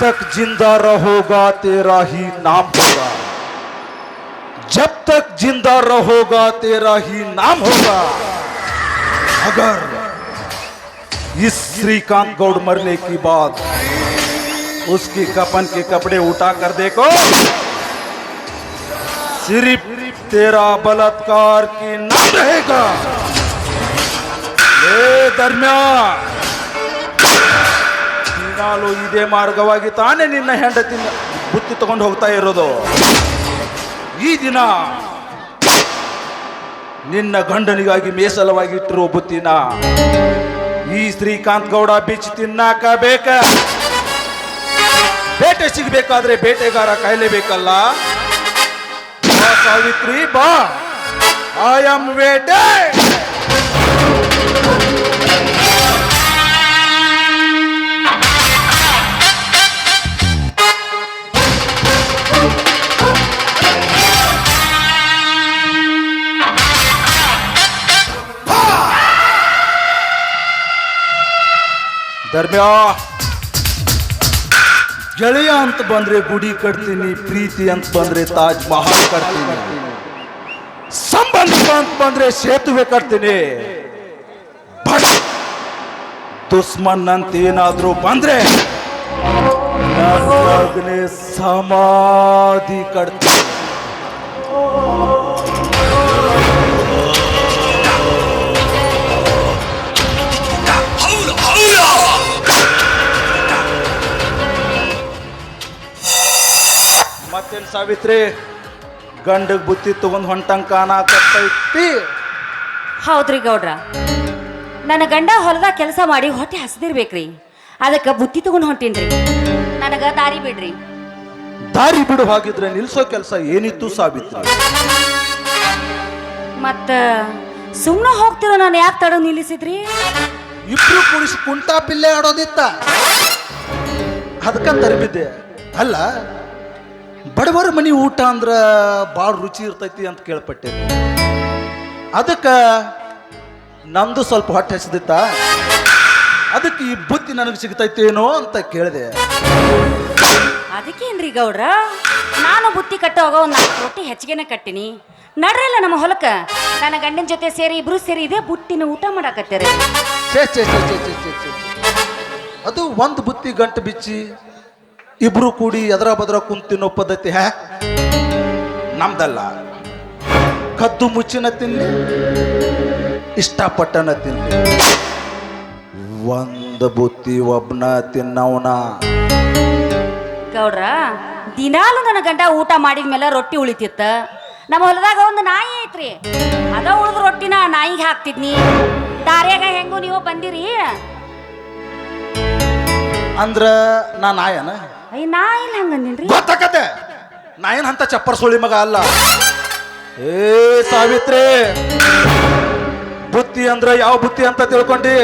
तक ज़िंदा रहोगा, तेरा ही नाम होगा। जब तक ज़िंदा रहोगा, तेरा ही नाम होगा। अगर इस श्रीकांत गौड़ मरने की बात उसकी कपन के कपड़े उठा कर देखो, सिर्फ़ तेरा बलात्कार की नाम रहेगा। ಏ ದಿನಾಲು ಇದೇ ಮಾರ್ಗವಾಗಿ ತಾನೇ ನಿನ್ನ ಹೆಂಡತಿ ಬುತ್ತಿ ತಗೊಂಡು ಹೋಗ್ತಾ ಇರೋದು. ಈ ದಿನ ನಿನ್ನ ಗಂಡನಿಗಾಗಿ ಮೇಸಲವಾಗಿ ಇಟ್ಟಿರುವ ಬುತ್ತಿನ ಈ ಶ್ರೀಕಾಂತ್ ಗೌಡ ಬೀಚ್ ತಿನ್ನಾಕ ಬೇಕ ಬೇಟೆ ಸಿಗಬೇಕಾದ್ರೆ ಬೇಟೆಗಾರ ಕಾಯ್ಲೇಬೇಕಲ್ಲ. ಬೇಕಲ್ಲ ಸಾವಿತ್ರಿ, ಬಾ. ಐ ಆಮ್ ವೇಟೆ ಧರ್ಮ್ಯ ಗೆಳೆಯ ಅಂತ ಬಂದ್ರೆ ಗುಡಿ ಕಟ್ತೀನಿ ಪ್ರೀತಿ ಅಂತ ಬಂದ್ರೆ ತಾಜ್ ಮಹಲ್ ಕಟ್ತೀನಿ ಸಂಬಂಧಿಕ ಅಂತ ಬಂದ್ರೆ ಸೇತುವೆ ಕಟ್ತೀನಿ ಬಟ್ ದುಶ್ಮನ್ ಅಂತ ಏನಾದ್ರೂ ಬಂದ್ರೆ ನನ್ನೊಳಗನೆ ಸಮಾಧಿ ಕಟ್ತೀನಿ ಮತ್ತೇನು ಸಾವಿತ್ರಿ? ಗಂಡಗ್ ಬುತ್ತಿ ತಗೊಂಡ್ ಹೊಂಟಂಗ್ ಕಾಣಕತ್ತೈತಿ ಹೌದ್ರಿ ಗೌಡ್ರ. ನನ್ನ ಗಂಡ ಹೊಲದಾಗ ಕೆಲಸ ಮಾಡಿ ಹೊಟ್ಟೆ ಹಸಿದಿರ್ಬೇಕ್ರಿ. ಅದಕ್ಕೆ ಬುತ್ತಿ ತಗೊಂಡು ಹೊಂಟೀನ್ರಿ. ನನಗ ದಾರಿ ಬಿಡ್ರಿ. ದಾರಿ ಬಿಡು ಹಾಗಿದ್ರೆ ನಿಲ್ಸೋ ಕೆಲಸ ಏನಿತ್ತು ಸಾವಿತ್ರಿ ಮತ್ತ ಸುಮ್ಮನೆ ಹೋಗ್ತಿರೋ ನಾನು ಯಾಕೆ ತಡ ನಿಲ್ಲಿಸಿದ್ರಿ? ಇಬ್ರು ಕುಡಿಸಿ ಕುಂಟಾ ಪಿಲ್ಲೆ ಆಡೋದಿತ್ತ. ಅದಕ್ಕಂತ ತರಬಿದ್ದೆ. ಅಲ್ಲ ಬಡವರ ಮನಿ ಊಟ ಅಂದ್ರ ಭಾಳ ರುಚಿ ಇರ್ತೈತಿ ಅಂತ ಕೇಳ್ಪಟ್ಟೆ. ಅದಕ್ಕೆ ನಂದು ಸ್ವಲ್ಪ ಹೊಟ್ಟೆ ಹಸಿದಿತ್ತ? ಅದಕ್ಕೆ ಈ ಬುದ್ಧಿ ನನಗೆ ಸಿಗ್ತೈತೇನೋ ಅಂತ ಕೇಳಿದೆ. ಅದಕ್ಕೇನ್ರಿ ಗೌಡ್ರ? ನಾನು ಬುತ್ತಿ ಹೋಗೋ ಒಂದು ನಾಲ್ಕು ರೊಟ್ಟಿ ಹೆಚ್ಚಿಗೆನೆ ಕಟ್ಟಿನಿ. ನಡ್ರಲ್ಲ ನಮ್ಮ ಹೊಲಕ್ಕ. ನನ್ನ ಗಂಡನ ಜೊತೆ ಸೇರಿ ಇಬ್ರು ಸೇರಿ ಇದೆ ಬುತ್ತಿನ ಊಟ ಮಾಡಾಕತ್ತೀರಿ. ಛೇ ಛೇ ಛೇ ಛೇ ಛೇ ಛೇ ಛೇ. ಅದು ಒಂದು ಬುತ್ತಿ ಗಂಟು ಬಿಚ್ಚಿ ಇಬ್ರು ಕೂಡಿ ಎದರ ಬದರ ಕುಂತಿನೋ ತಿನ್ನೋ ಪದ್ಧತಿ ಹ್ಯಾ ನಮ್ದಲ್ಲ. ಕದ್ದು ಮುಚ್ಚಿನ ತಿನ್ನಿ ಇಷ್ಟಪಟ್ಟನ ತಿನ್ಲಿ. ಒಂದು ಬುತ್ತಿ ಒಬ್ನ ತಿನ್ನವನ. ಗೌಡ್ರ ದಿನಾಲು ನನ್ನ ಗಂಡ ಊಟ ಮಾಡಿದ ಮೇಲೆ ರೊಟ್ಟಿ ಉಳಿತಿತ್ತ? ನಮ್ಮ ಹೊಲದಾಗ ಒಂದು ನಾಯಿ ಐತ್ರಿ. ಅದ ಉಳಿದ ರೊಟ್ಟಿನ ನಾಯಿಗೆ ಹಾಕ್ತಿದ್ನಿ. ದಾರ್ಯಾಗ ಹೆಂಗು ನೀವು ಬಂದಿರಿ? ಅಂದ್ರ ನಾ ನಾಯನ? ಅಯ್ಯ ನಾ ಇಲ್ಲ ಹಂಗಂದಿನ್ರಿ. ಗೊತ್ತಾಕತೆ ನಾಯನ್ ಅಂತ ಚಪ್ಪರ್ ಸುಳಿ ಮಗ ಅಲ್ಲ. ಏ ಸಾವಿತ್ರಿ ಬುತ್ತಿ ಅಂದ್ರ ಯಾವ ಬುತ್ತಿ ಅಂತ ತಿಳ್ಕೊಂಡಿ?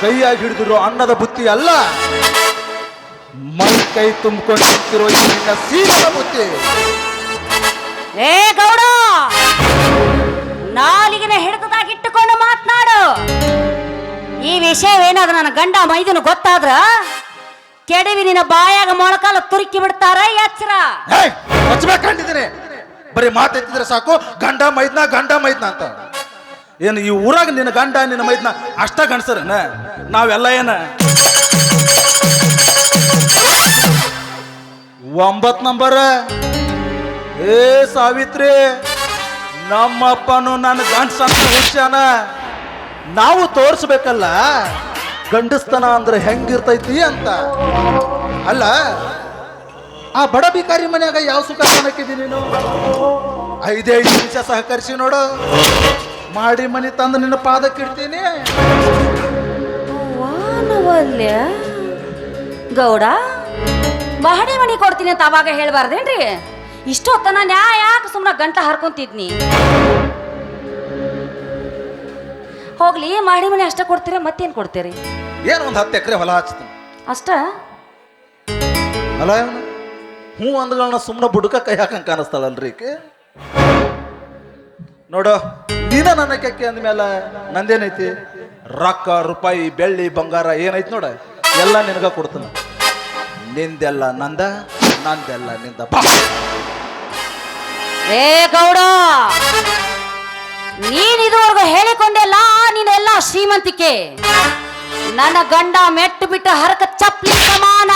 ಕೈಯಾಗಿ ಹಿಡಿದಿರೋ ಅನ್ನದ ಬುತ್ತಿ ಅಲ್ಲ. ಮೈ ಕೈ ತುಂಬಿಕೊಂಡು ನಿಂತಿರೋ ಈ ನಿನ್ನ ಸೀಮದ ಬುತ್ತಿ. ಏ ಗೌಡ! ನಾಲಿಗಿನ ಹಿಡಿದಾಗಿಟ್ಟುಕೊಂಡು ಮಾತನಾಡು. ಈ ವಿಷಯವೇನಾದ್ರೂ ನನ್ನ ಗಂಡ ಮೈದನು ಗೊತ್ತಾದ್ರ? ಕೆಡವಿ ನಿನ್ನ ಬಾಯಾಗ ಮೊಳಕಾಲ ತುರುಕಿ ಬಿಡ್ತಾರ ಎಚ್ಚರ ಬರೀ ಮಾತೆತ್ತಿದ್ರೆ ಸಾಕು ಗಂಡ ಮೈದ್ನ ಗಂಡ ಮೈದ್ನ ಅಂತ. ಏನು ಈ ಊರಾಗ ನಿನ್ನ ಗಂಡ, ನಿನ್ನ ಮೈದ್ನ ಅಷ್ಟ ಗಂಡಸರನ ನಾವೆಲ್ಲ ಏನ? ಒಂಬತ್ ನಂಬರ್. ಏ ಸಾವಿತ್ರಿ, ನಮ್ಮಪ್ಪನು ನನ್ನ ಗಂಡಸ ವಿಷಯನ ನಾವು ತೋರಿಸ್ಬೇಕಲ್ಲ, ಗಂಡಸ್ತನ ಅಂದ್ರೆ ಹೆಂಗಿರ್ತೈತಿ ಅಂತ. ಅಲ್ಲ, ಆ ಬಡ ಬಿಕಾರಿ ಮನ್ಯಾಗ ಯಾವ ಸುಖ ಕಾಣಕ್ಕಿದ್ದೀನಿ ನೀನು? ಐದೈದು ನಿಮಿಷ ಸಹಕರಿಸಿ ನೋಡು. ಮಾಡಿ ಮನಿ ತಂದು ನಿನ್ನ ಪಾದಕ್ಕಿಡ್ತೀನಿ ವಾನವಲ್ಯ. ಗೌಡ ಮಹಡಿ ಮಣಿ ಕೊಡ್ತೀನಿ ಅಂತ ಅವಾಗ ಹೇಳ್ಬಾರ್ದೇನ್ರಿ? ಇಷ್ಟೊತ್ತನ ನ್ಯಾ ಯಾಕೆ ಸುಮ್ಮನೆ ಗಂಟ ಹರ್ಕೊಂತಿದ್ನಿ? ಹೋಗ್ಲಿ ಮಾಡಿ ಮನೆ ಅಷ್ಟ ಕೊಡ್ತೀರಾ ಮತ್ತೇನ್ ಕೊಡ್ತೀರಿ? ಏನು ಒಂದು ಹತ್ತು ಎಕರೆ ಹೊಲ ಹಚ್ತೀನಿ. ಅಷ್ಟ? ಅಲ್ಲ ಹ್ಞೂ ಅಂದ್ಗಳನ್ನ ಸುಮ್ಮನೆ ಬುಡಕ ಕೈ ಹಾಕಂಗೆ ಕಾಣಿಸ್ತಾಳಲ್ರಿ ಈಕೆ? ನೋಡು, ನೀನ ನನ್ನ ಕೆಕ್ಕೆ ಅಂದ್ಮೇಲೆ ನಂದೇನೈತಿ? ರೊಕ್ಕ, ರೂಪಾಯಿ, ಬೆಳ್ಳಿ, ಬಂಗಾರ ಏನೈತಿ ನೋಡ, ಎಲ್ಲ ನಿನಗ ಕೊಡ್ತೀನಿ. ನಿಂದೆಲ್ಲ ನಂದ, ನಂದೆಲ್ಲ ನಿಂದ ಏ ಗೌಡ, ನೀನ್ ಇದುವರೆಗೂ ಹೇಳಿಕೊಂಡೆಲ್ಲ ನೀನೆಲ್ಲ ಶ್ರೀಮಂತಿಕೆ. ನನ್ನ ಗಂಡ ಮೆಟ್ಟು ಬಿಟ್ಟ ಹರಕ ಚಪ್ಲಿ ಸಮಾನ.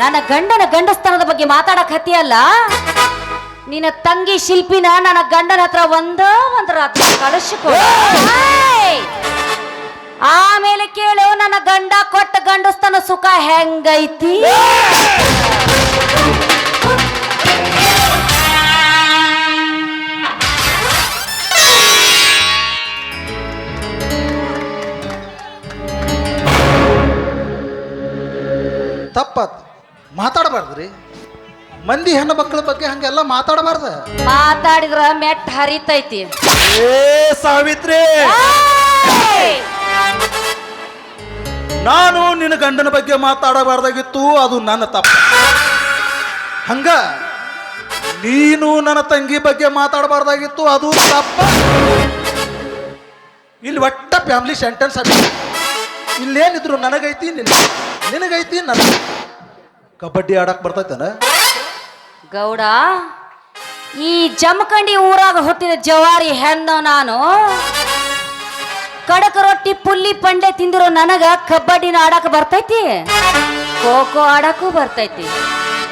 ನನ್ನ ಗಂಡನ ಗಂಡಸ್ತನದ ಬಗ್ಗೆ ಮಾತಾಡಕ್ ಹತ್ತಿಯಲ್ಲ? ನಿನ್ನ ತಂಗಿ ಶಿಲ್ಪಿನ ನನ್ನ ಗಂಡನ ಹತ್ರ ಒಂದ ಒಂದ್ ರಾತ್ರಿ ಕಳಿಸಿಕೊ. ಆಮೇಲೆ ಕೇಳು, ನನ್ನ ಗಂಡ ಕೊಟ್ಟ ಗಂಡಸ್ತನ ಸುಖ ಹೆಂಗೈತಿ? ತಪ್ಪಾತ್. ಮಾತಾಡಬಾರ್ದ್ರಿ. ಮಂದಿ ಹೆಣ್ಣು ಮಕ್ಕಳ ಬಗ್ಗೆ ಹಂಗೆಲ್ಲ ಮಾತಾಡಬಾರ್ದ. ಮಾತಾಡಿದ್ರ ಮೆಟ್ ಹರಿತೈತಿ. ಏ ಸಾವಿತ್ರಿ! ನಾನು ನಿನ್ನ ಗಂಡನ ಬಗ್ಗೆ ಮಾತಾಡಬಾರ್ದಾಗಿತ್ತು ಅದು ನನ್ನ ತಪ್ಪು. ಹಂಗ ನೀನು ನನ್ನ ತಂಗಿ ಬಗ್ಗೆ ಮಾತಾಡಬಾರ್ದಾಗಿತ್ತು ಅದು ತಪ್ಪ. ಇಲ್ಲಿ ಒಟ್ಟ ಫ್ಯಾಮಿಲಿ ಸೆಂಟೆನ್ಸ್ ಆಗಿ ಇಲ್ಲೇನಿದ್ರು ನನಗೈತಿ ನಿನ್ ನಿನಗೈತಿ ನನಗೆ ಕಬಡ್ಡಿ ಆಡಕ್ ಬರ್ತೈತೇನ? ಗೌಡ, ಈ ಜಮಖಂಡಿ ಊರಾಗ ಹುಟ್ಟಿದ ಜವಾರಿ ಹೆಣ್ಣು ನಾನು. ಕಡಕ ರೊಟ್ಟಿ ಪುಲ್ಲಿ ಪಂಡೆ ತಿಂದಿರೋ ನನಗ ಕಬಡ್ಡಿನ ಆಡಕ ಬರ್ತೈತಿ? ಖೋ ಖೋ ಆಡಕ್ಕೂ ಬರ್ತೈತಿ.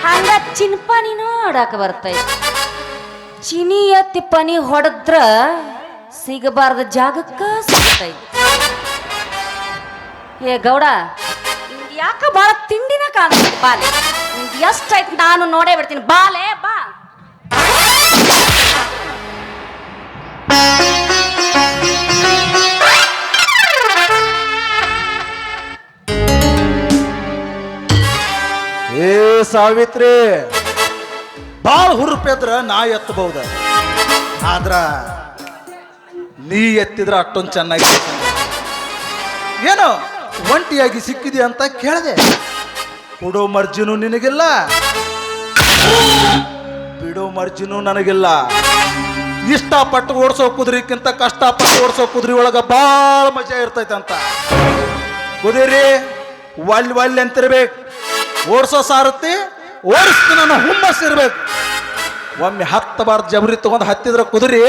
ಹಂಗ ಚಿನ್ಪಾನಿನೂ ಆಡಕ ಬರ್ತೈತಿ. ಚಿನಿ ಎತ್ತಿ ಪನಿ ಹೊಡೆದ್ರ ಸಿಗಬಾರ್ದ ಜಾಗಕ್ಕ ಸಿಗ್ತೈತಿ. ಏ ಗೌಡ ಯಾಕ ಬಾಳ ತಿಂಡಿನ ಕಾಣ್ತೈತಿ ನಿಂಗ್ ಎಷ್ಟಾಯ್ತು ನಾನು ನೋಡೇ ಬಿಡ್ತೀನಿ. ಬಾಲೆ ಬಾ. ಏ ಸಾವಿತ್ರಿ, ಬಾಳ ಹುರುಪೆದ್ರ ನಾ ಎತ್ತಬಹುದ? ಆದ್ರ ನೀ ಎತ್ತಿದ್ರ ಅಷ್ಟೊಂದು ಚೆನ್ನಾಗಿ. ಏನು, ಒಂಟಿಯಾಗಿ ಸಿಕ್ಕಿದೆ ಅಂತ ಕೇಳಿದೆ. ಕೊಡೋ ಮರ್ಜಿನೂ ನಿನಗಿಲ್ಲ. ಬಿಡೋ ಮರ್ಜಿನೂ ನನಗಿಲ್ಲ. ಇಷ್ಟಪಟ್ಟು ಓಡಿಸೋ ಕುದುರೆಕ್ಕಿಂತ ಕಷ್ಟಪಟ್ಟು ಓಡಿಸೋ ಕುದುರೆ ಒಳಗ ಭಾಳ ಮಜಾ ಇರ್ತೈತೆ ಅಂತ ಕುದುರೆ ಒಲ್ ಒಳ್ಳೆ ಅಂತಿರ್ಬೇಕು. ಓಡಿಸೋ ಸಾರತಿ ಓಡಿಸ್ತೀನಿ ನನ್ನ ಹುಮ್ಮಸ್ ಇರ್ಬೇಕು. ಒಮ್ಮೆ ಹತ್ತಬಾರ್ದು ಜಬರಿ ತಗೊಂಡು ಹತ್ತಿದ್ರೆ ಕುದುರಿ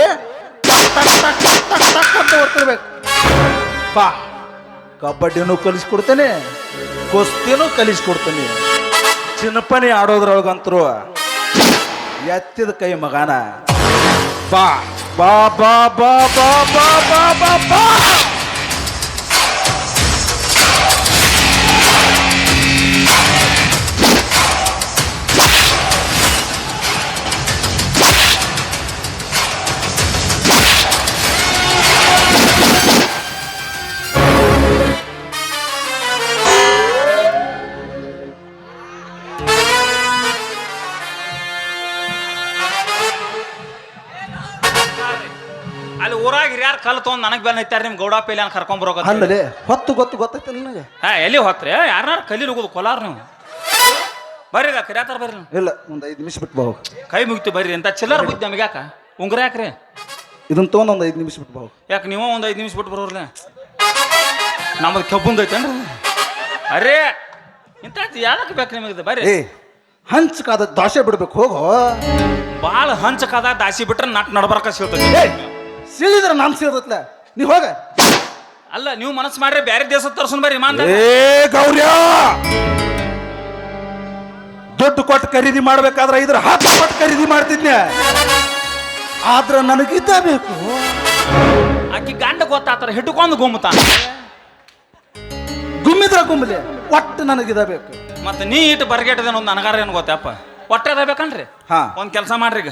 ಓಡ್ತಿರ್ಬೇಕು. ಬಾ, ಕಬಡ್ಡಿನೂ ಕಲಿಸ್ಕೊಡ್ತೇನೆ. ಕುಸ್ತಿನೂ ಕಲಿಸ್ಕೊಡ್ತೀನಿ. ಚಿನ್ನಪನಿ ಆಡೋದ್ರೊಳಗಂತರು ಎತ್ತಿದ ಕೈ ಮಗನ. ಬಾ ಬಾ ಬಾ ಬಾ ಬಾ ಬಾ ಬಾ ಬಾ. ಕಲ್ ತೊಗೊಂಡ್ ನನಗ್ ಬೆಲ್ ಐತಾರ ನಿಮ್ ಗೌಡ ಪೇಲಿ ಅಂತ ಕರ್ಕೊಂಡ್ ಬರೋಕ ಅಲ್ಲದೆ ಹೊತ್ತು ಗೊತ್ತು ಗೊತ್ತೈತೆ ನನಗೆ. ಹಾ ಎಲ್ಲಿ ಹೋತ್ರಿ? ಯಾರನ್ನಾರು ಕಲೀಲಿ ಹೋಗುದು ಕೊಲಾರ ನೀವು? ಬರ್ರಿ ಈಗ ಕರಿಯಾತಾರ ಬರ್ರಿ ನೀವು. ಇಲ್ಲ ಒಂದು ಐದು ನಿಮಿಷ ಬಿಟ್ಟು ಬಾ ಹೋಗು. ಕೈ ಮುಗಿತು ಬರ್ರಿ ಅಂತ ಚಿಲ್ಲರ್ ಬುದ್ಧಿ ನಮಗೆ ಯಾಕ? ಉಂಗ್ರ ಯಾಕ್ರಿ? ಇದನ್ನ ತೊಗೊಂಡು ಒಂದು ಐದು ನಿಮಿಷ ಬಿಟ್ಟು ಬಾ ಯಾಕ ಯಾಕೆ ನೀವು ಒಂದ್ ಐದು ನಿಮಿಷ ಬಿಟ್ಟು ಬರೋರ್ಲೆ? ನಮ್ಮದು ಕೆಬ್ಬುಂದ್ ಐತೇನ್ರಿ ಅರೇ ಇಂಥ ಯಾಕೆ ಬೇಕು ನಿಮಗೆ ಬರ್ರಿ. ಏ ಹಂಚಕಾದ ದಾಸೆ ಬಿಡ್ಬೇಕು ಹೋಗೋ. ಭಾಳ ಹಂಚಕಾದ ದಾಸಿ ಬಿಟ್ರೆ ನಟ್ ನಡ್ಬರ್ಕ ಸಿಗ್ತದೆ ಏ ಸಿಳಿದ್ರ ನಾನ್ ಸಿಳ್ದತ್ಲ ನೀ ಹೋಗ. ಅಲ್ಲ ನೀವು ಮನಸ್ಸು ಮಾಡ್ರೆ ಬೇರೆ ದೇಶ ತರ್ಸನ್ ಬರ್ರಿ ಮಾಂದ ಏ ಗೌರ್ಯ! ದುಡ್ಡು ಕೊಟ್ಟು ಖರೀದಿ ಮಾಡ್ಬೇಕಾದ್ರೆ ಇದ್ರ ಹತ್ತು ಕೊಟ್ಟು ಖರೀದಿ ಮಾಡ್ತಿದ್ನೆ. ಆದ್ರ ನನಗಿದ್ದ ಬೇಕು. ಆಕಿ ಗಂಡ ಗೊತ್ತಾತರ ಹಿಡ್ಕೊಂಡು ಗುಮ್ಮತಾನ ಗುಮ್ಮಿದ್ರ ಗುಮ್ಮಲೆ ಒಟ್ಟು ನನಗಿದ ಬೇಕು. ಮತ್ತೆ ನೀ ಇಟ್ಟು ಬರ್ಗೆಟ್ಟದೇನು ಒಂದು ನನಗಾರ ಏನು ಗೊತ್ತಪ್ಪ ಒಟ್ಟೆ ಅದ ಬೇಕನ್ರಿ? ಹಾ. ಒಂದು ಕೆಲಸ ಮಾಡ್ರಿ ಈಗ.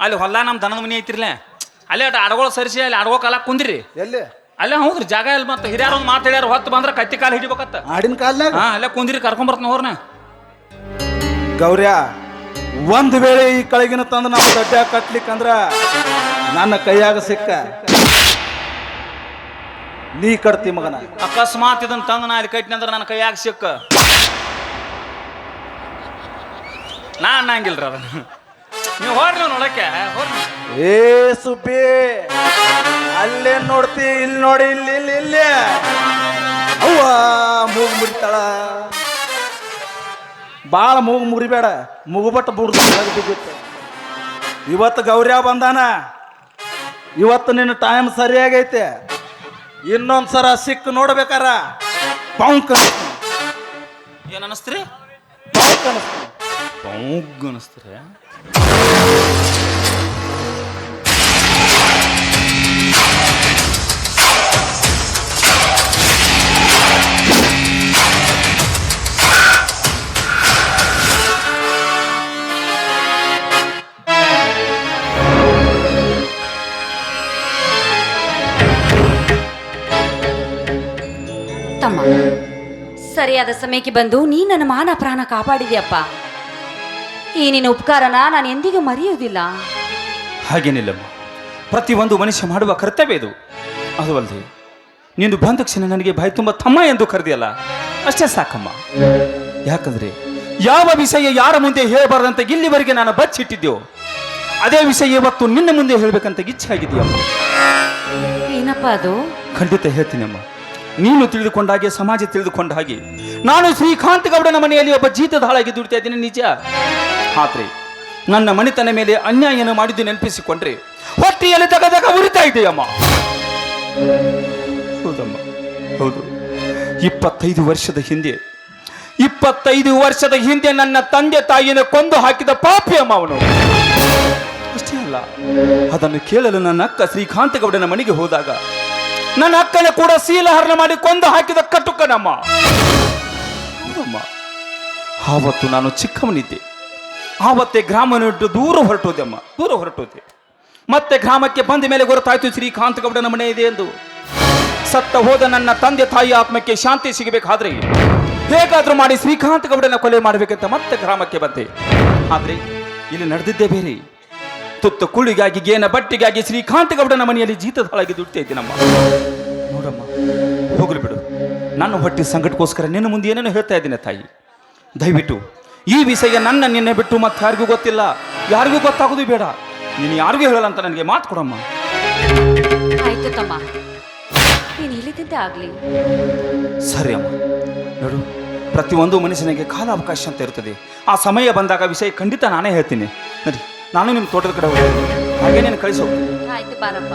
ಅಲ್ಲಿ ಹೊಲ ನಮ್ಮ ದನದ ಮನಿ ಐತಿರ್ಲೆ. ಅಲ್ಲೇ ಅಟ್ ಅಡಗೋಳ ಸರಿಸಿ ಅಲ್ಲಿ ಅಡಗೋ ಕಾಲ ಕುಂದ್ರಿ. ಎಲ್ಲಿ? ಅಲ್ಲೇ ಹೌದ್ರಿ ಜಾಗ ಇಲ್ಲ ಮತ್ತೆ ಹಿರಿಯರು ಒಂದು ಮಾತು ಹೇಳ್ಯಾರ ಹೊತ್ತು ಬಂದ್ರೆ ಕತ್ತಿ ಕಾಲು ಹಿಡಿಬೇಕತ್ತ. ಆಡಿನ ಕಾಲ ಹಾ ಅಲ್ಲೇ ಕುಂದ್ರಿ ಕರ್ಕೊಂಬರ್ತೀನಿ ಅವ್ರನ್ನ ಗೌರ್ಯ ಒಂದ್ ವೇಳೆ ಈ ಕಳಗಿನ ತಂದು ನಾವು ದಡ್ಡ ಕಟ್ಲಿಕ್ಕಂದ್ರ ನನ್ನ ಕೈಯಾಗ ಸಿಕ್ಕ. ನೀ ಕಟ್ತಿ ಮಗನ. ಅಕಸ್ಮಾತ್ ಇದನ್ನ ತಂದು ನಾ ಇಲ್ಲಿ ಕಟ್ಟಿನ ಅಂದ್ರೆ ನನ್ನ ಕೈಯಾಗ ಸಿಕ್ಕ. ನಾ ಅನ್ನಂಗಿಲ್ರಿ ಅದನ್ನ. ನೀವು ಹೋರ್ ನೀವು ನೋಡಕ್ಕೆ ಏ ಸುಬ್ಬಿ ಅಲ್ಲೇ ನೋಡ್ತಿ? ಇಲ್ಲಿ ನೋಡಿ ಇಲ್ಲಿ ಇಲ್ಲಿ ಇಲ್ಲಿ. ಅವ್ವ ಮೂಗ್ ಮುರಿತಾಳ. ಭಾಳ ಮೂಗು ಮುರಿಬೇಡ. ಮುಗುಬಟ್ಟ ಬುಡ್ದು ಬಿದ್ದಿತ್ತು. ಇವತ್ತು ಗೌರ್ಯ ಬಂದಾನ. ಇವತ್ತು ನಿನ್ನ ಟೈಮ್ ಸರಿಯಾಗೈತೆ. ಇನ್ನೊಂದು ಸರ ಸಿಕ್ಕು ನೋಡ್ಬೇಕಾರ. ಪೌಂಕ್ ಏನು ಪೌಂಕ್ ಪೌಗ್ ತಮ್ಮ ಸರಿಯಾದ ಸಮಯಕ್ಕೆ ಬಂದು ನೀ ನನ್ನ ಮಾನ ಪ್ರಾಣ ಕಾಪಾಡಿದ್ಯಪ್ಪ. ಈ ನಿನ್ನ ಉಪಕಾರನ ನಾನು ಎಂದಿಗೂ ಮರೆಯುವುದಿಲ್ಲ. ಹಾಗೇನಿಲ್ಲಮ್ಮ. ಪ್ರತಿಯೊಂದು ಮನುಷ್ಯ ಮಾಡುವ ಕರ್ತವ್ಯ ಇದು. ಅದು ಅಲ್ಲದೆ ನೀನು ಬಂದ ಕ್ಷಣ ನನಗೆ ಬಾಯಿ ತುಂಬ ತಮ್ಮ ಎಂದು ಕರೆದಿಯಲ್ಲ. ಅಷ್ಟೇ ಸಾಕಮ್ಮ. ಯಾಕಂದ್ರೆ ಯಾವ ವಿಷಯ ಯಾರ ಮುಂದೆ ಹೇಳಬಾರ್ದಂತ ಇಲ್ಲಿವರೆಗೆ ನಾನು ಬಚ್ಚಿಟ್ಟಿದ್ದೆವು ಅದೇ ವಿಷಯ ಇವತ್ತು ನಿನ್ನ ಮುಂದೆ ಹೇಳಬೇಕಂತ ಇಚ್ಛೆ ಆಗಿದೆಯಮ್ಮ ಏನಪ್ಪ ಅದು? ಖಂಡಿತ ಹೇಳ್ತೀನಮ್ಮ. ನೀನು ತಿಳಿದುಕೊಂಡ ಹಾಗೆ ಸಮಾಜ ತಿಳಿದುಕೊಂಡ ಹಾಗೆ ನಾನು ಶ್ರೀಕಾಂತ್ ಗೌಡನ ಮನೆಯಲ್ಲಿ ಒಬ್ಬ ಜೀತದಾಳಾಗಿ ದುಡಿತಾ ಇದ್ದೀನಿ ನಿಜ? ಆದ್ರೆ ನನ್ನ ಮನೆತನ ಮೇಲೆ ಅನ್ಯಾಯನ ಮಾಡಿದ್ದು ನೆನಪಿಸಿಕೊಂಡ್ರೆ, ಹೊಟ್ಟೆಯಲ್ಲಿ ತಗದಾಗ ತಗ ಉರಿತಾ ಇದೆಯಮ್ಮ. ಹೌದಮ್ಮ, ಹೌದು. ಇಪ್ಪತ್ತೈದು ವರ್ಷದ ಹಿಂದೆ, ಇಪ್ಪತ್ತೈದು ವರ್ಷದ ಹಿಂದೆ ನನ್ನ ತಂದೆ ತಾಯಿನ ಕೊಂದು ಹಾಕಿದ ಪಾಪಿ ಅಮ್ಮ ಅವನು. ಅಷ್ಟೇ ಅಲ್ಲ, ಅದನ್ನು ಕೇಳಲು ನನ್ನ ಅಕ್ಕ ಶ್ರೀಕಾಂತ ಗೌಡನ ಮನೆಗೆ ಹೋದಾಗ, ನನ್ನ ಅಕ್ಕನ ಕೂಡ ಶೀಲಹರಣ ಮಾಡಿ ಕೊಂದು ಹಾಕಿದ ಕಟುಕನಮ್ಮ. ಹೌದಮ್ಮ, ಆವತ್ತು ನಾನು ಚಿಕ್ಕವನಿದ್ದೆ. ಆವತ್ತೇ ಗ್ರಾಮ ಬಿಟ್ಟು ದೂರ ಹೊರಟೋದೆಮ್ಮ ದೂರ ಹೊರಟೋದೆ. ಮತ್ತೆ ಗ್ರಾಮಕ್ಕೆ ಬಂದ ಮೇಲೆ ಗೊತ್ತಾಯ್ತು ಶ್ರೀಕಾಂತ ಗೌಡನ ಮನೆ ಇದೆ ಎಂದು. ಸತ್ತ ಹೋದ ನನ್ನ ತಂದೆ ತಾಯಿ ಆತ್ಮಕ್ಕೆ ಶಾಂತಿ ಸಿಗಬೇಕಾದ್ರೆ ಹೇಗಾದ್ರೂ ಮಾಡಿ ಶ್ರೀಕಾಂತ ಗೌಡನ ಕೊಲೆ ಮಾಡಬೇಕಂತ ಮತ್ತೆ ಗ್ರಾಮಕ್ಕೆ ಬಂದೆ. ಆದ್ರೆ ಇಲ್ಲಿ ನಡೆದಿದ್ದೇ ಬೇರೆ. ತುತ್ತ ಕುಳಿಗಾಗಿ, ಗೇನ ಬಟ್ಟಿಗಾಗಿ ಶ್ರೀಕಾಂತ ಗೌಡನ ಮನೆಯಲ್ಲಿ ಜೀತದಾಳಾಗಿ ದುಡ್ತಾ ಇದ್ದೀನಮ್ಮ ನೋಡಮ್ಮ, ಹೋಗ್ಲಿ ಬಿಡು. ನನ್ನ ಹೊಟ್ಟೆ ಸಂಕಟಕ್ಕೋಸ್ಕರ ನಿನ್ನ ಮುಂದೆ ಏನೇನು ಹೇಳ್ತಾ ಇದ್ದೀನಿ ತಾಯಿ. ದಯವಿಟ್ಟು ಈ ವಿಷಯ ನನ್ನ ನಿನ್ನೆ ಬಿಟ್ಟು ಮತ್ತೆ ಯಾರಿಗೂ ಗೊತ್ತಿಲ್ಲ. ಯಾರಿಗೂ ಗೊತ್ತಾಗೋದು ಬೇಡ. ನೀನು ಯಾರಿಗೂ ಹೇಳಲ್ಲ ಅಂತ ನನಗೆ ಮಾತು ಕೊಡಮ್ಮ. ಆಯ್ತು ತಮ್ಮ. ನೀನು ಆಗಲಿ. ಸರಿ ಅಮ್ಮ. ನೋಡು ಪ್ರತಿಯೊಂದು ಮನುಷ್ಯನಿಗೆ ಕಾಲ ಅವಕಾಶ ಅಂತ ಇರ್ತದೆ ಆ ಸಮಯ ಬಂದಾಗ ವಿಷಯ ಖಂಡಿತ ನಾನೇ ಹೇಳ್ತೀನಿ. ನಡಿ ನಾನು ನಿಮ್ಮ ತೋಟದ ಕಡೆ ಹೋಗ್ತೀನಿ. ಹಾಗೆ ನೀನು ಕಳಿಸೋ. ಆಯ್ತು ಬಾರಪ್ಪ.